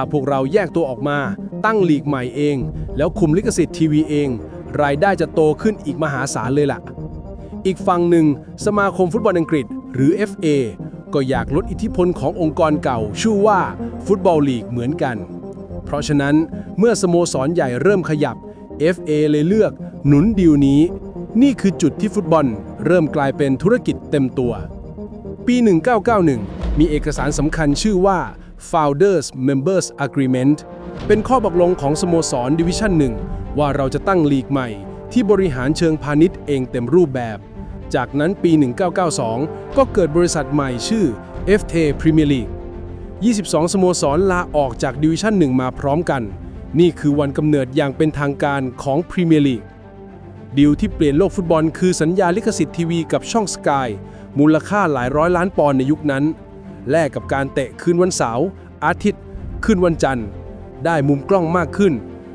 ถ้าพวกเราแยกตัวออกมา ตั้งลีกใหม่เอง แล้วคุมลิขสิทธิ์ทีวีเอง รายได้จะโตขึ้นอีกมหาศาลเลยล่ะ อีกฝั่งหนึ่ง สมาคมฟุตบอลอังกฤษ หรือ FA ก็อยากลดอิทธิพลขององค์กรเก่า ชื่อว่าฟุตบอลลีกเหมือนกัน เพราะฉะนั้นเมื่อสโมสรใหญ่เริ่มขยับ FA เลยเลือกหนุนดีลนี้ นี่คือจุดที่ฟุตบอล เริ่มกลายเป็นธุรกิจเต็มตัว ปี 1991 มีเอกสารสำคัญชื่อว่า Founders Members Agreement เป็นข้อบอกลงของสโมสรดิวิชั่นหนึ่งว่าเราจะตั้งลีกใหม่ ที่บริหารเชิงพาณิชย์เองเต็มรูปแบบ จากนั้นปี 1992 ก็เกิดบริษัทใหม่ชื่อ FT Premier League 22 สโมสรลาออกจากดิวิชั่นหนึ่งมาพร้อมกัน นี่คือวันกำเนิดอย่างเป็นทางการของพรีเมียร์ลีกดีลที่เปลี่ยนโลกฟุตบอลคือสัญญาลิขสิทธิ์ทีวีกับช่องสกายมูลค่าหลายร้อยล้านปอนด์ในยุคนั้น แลกกับการเตะคืนวันเสาร์อาทิตย์ คืนวันจันทร์ ได้มุมกล้องมากขึ้น